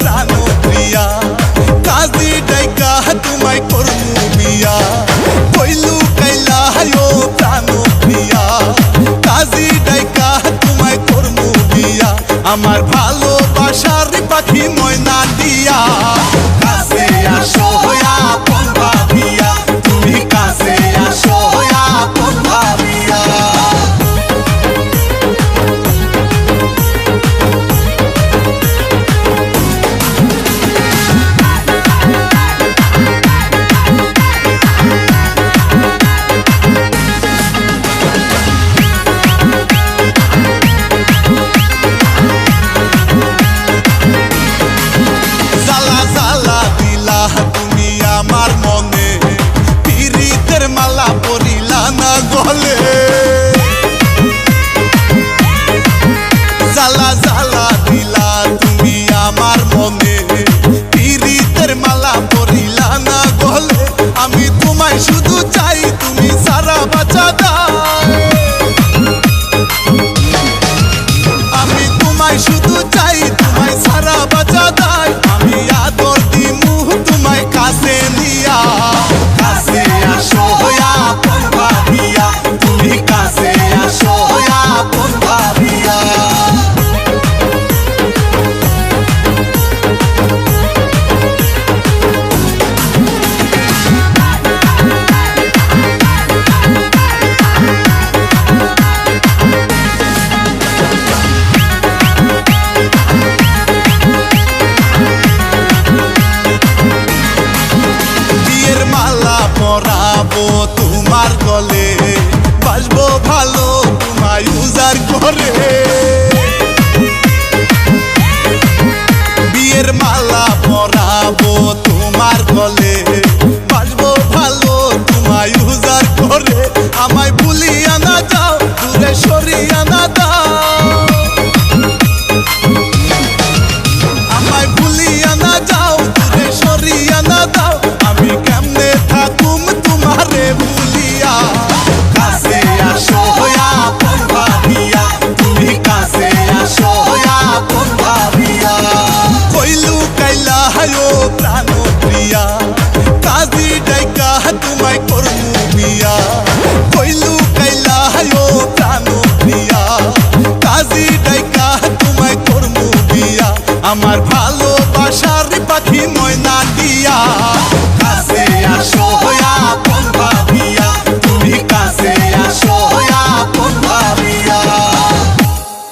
প্রাণ প্রিয়া কাজী ডাইকা তোমায় করব বিয়া কইলু কাইলা ও প্রাণ প্রিয়া কাজী ডাইকা তোমায় করব বিয়া আমার ভাই সবাই করলু বিয়া কইলু কাইলা হায়ো প্রাণ প্রিয়া। কাজী ডাইকা তোমায় করমু বিয়া। আমার ভালোবাসার পাখি ময়না দিয়া।